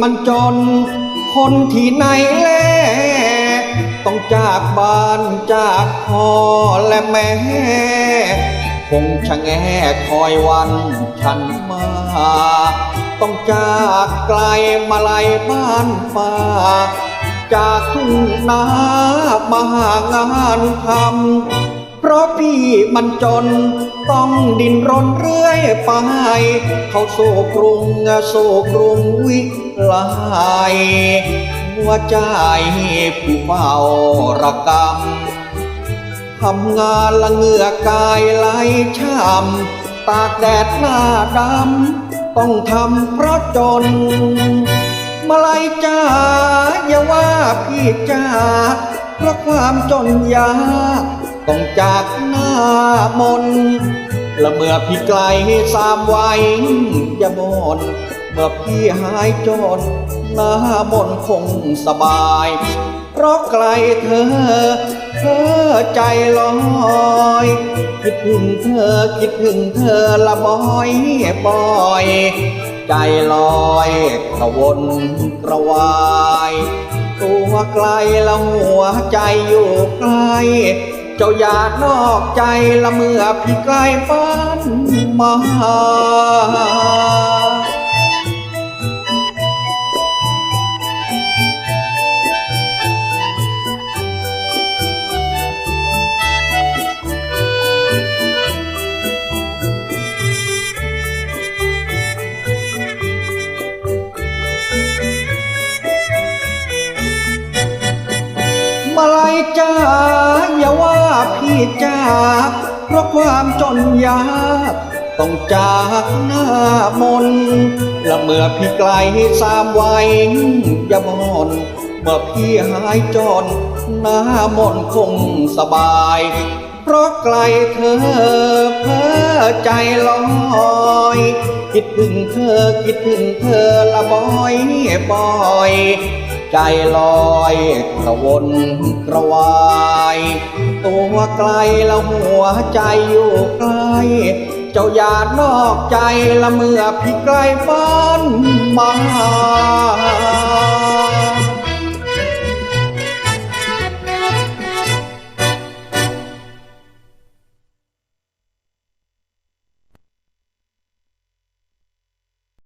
มันจน คนที่ไหนแลต้องจากบ้านจากพ่อและแม่ คงชะแงคอยวันฉันมา ต้องจากไกลมาไลยบ้านป่า จากทุ่งนามาหางานทำ เพราะพี่มันจน ต้องดินรนเรื่อยไป เขาสู่กรุงสู่กรุงวิไลหัวใจผู้เฝ้าระกำทำงานละเหงื่อกายไหลช้ำตากแดดหน้าดำต้องทำเพราะจนมาลัยจ้าอย่าว่าพี่จ้าเพราะความจนยาก ต้องจากหน้ามนและเมื่อพี่ไกลสามวัยอย่าบ่นเมื่อพี่หายจนหน้ามนคงสบาย เพราะไกลเธอ เธอใจลอย คิดถึงเธอคิดถึงเธอละบอยบอย ใจลอยกระวนกระวาย ตัวไกลละหัวใจอยู่ไกล เจ้าอย่านอกใจละเมื่อพี่ไกลบ้านมามาลัยจ้าีจ้าเพราะความจนยากต้องจากหน้ามนและเมื่อพี่ไกลสามวัยอย่าบอนเมื่อพี่หายจนหน้ามนคงสบาย เพราะไกลเธอเพ้อใจลอย คิดถึงเธอคิดถึงเธอละบอยบอย ใจลอยกระวนกระวาย ตัวไกลแล้วหัวใจอยู่ไกลเจ้าอย่านอกใจละเมื่อพี่ไกลบ้านมา